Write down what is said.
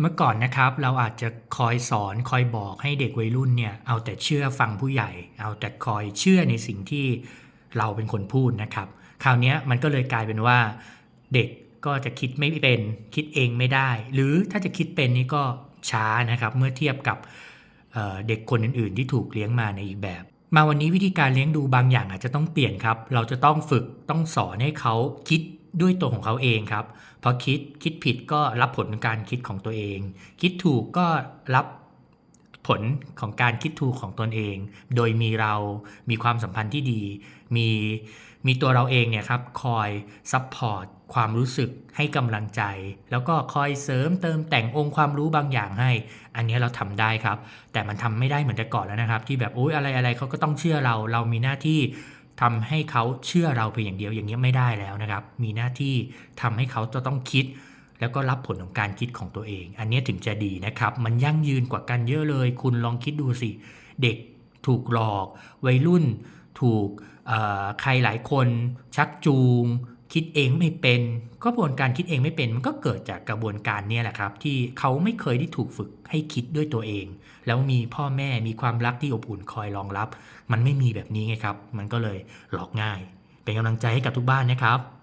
เมื่อก่อนนะครับเราอาจจะคอยสอนคอยบอกให้เด็กวัยรุ่นเนี่ยเอาแต่เชื่อฟังผู้ใหญ่ เอาแต่คอยเชื่อในสิ่งที่เราเป็นคนพูดนะครับ คราวนี้มันก็เลยกลายเป็นว่า เด็กก็จะคิดไม่เป็นคิดเองไม่ได้ หรือถ้าจะคิดเป็นนี่ก็ช้านะครับ เมื่อเทียบกับเเด็กคนอื่น ๆ ที่ถูกเลี้ยงมาในอีกแบบ มาวันนี้วิธีการเลี้ยงดูบางอย่างอาจจะต้องเปลี่ยนครับ เราจะต้องฝึกต้องสอนให้เขาคิด ด้วยตัวของเขาเองครับพอคิดคิดผิดก็รับผลของการคิดของตัวเอง คิดถูกก็รับผลของการคิดถูกของตนเอง โดยมีเรามีความสัมพันธ์ที่ดี มีมีตัวเราเองเนี่ยครับคอยซัพพอร์ตความรู้สึกให้กำลังใจ แล้วก็คอยเสริมเติมแต่งองค์ความรู้บางอย่างให้ อันนี้เราทำได้ครับ แต่มันทำไม่ได้เหมือนแต่ก่อนแล้วนะครับ ที่แบบโอ๊ยอะไรอะไรเขาก็ต้องเชื่อเรา เรามีหน้าที่ ทำให้เขาเชื่อเราเพียงอย่างเดียวอย่างนี้ไม่ได้แล้วนะครับ มีหน้าที่ทำให้เขาจะต้องคิด แล้วก็รับผลของการคิดของตัวเอง อันนี้ถึงจะดีนะครับ มันยั่งยืนกว่ากันเยอะเลย คุณลองคิดดูสิ เด็กถูกหลอก วัยรุ่น ถูกใครหลายคน ชักจูง คิดเองไม่เป็นกระบวนการคิดเองไม่เป็น มันก็เกิดจากกระบวนการเนี่ยแหละครับ ที่เขาไม่เคยได้ถูกฝึกให้คิดด้วยตัวเอง แล้วมีพ่อแม่มีความรักที่อบอุ่นคอยรองรับ มันไม่มีแบบนี้ไงครับ มันก็เลยหลอกง่าย เป็นกำลังใจให้กับทุกบ้านนะครับ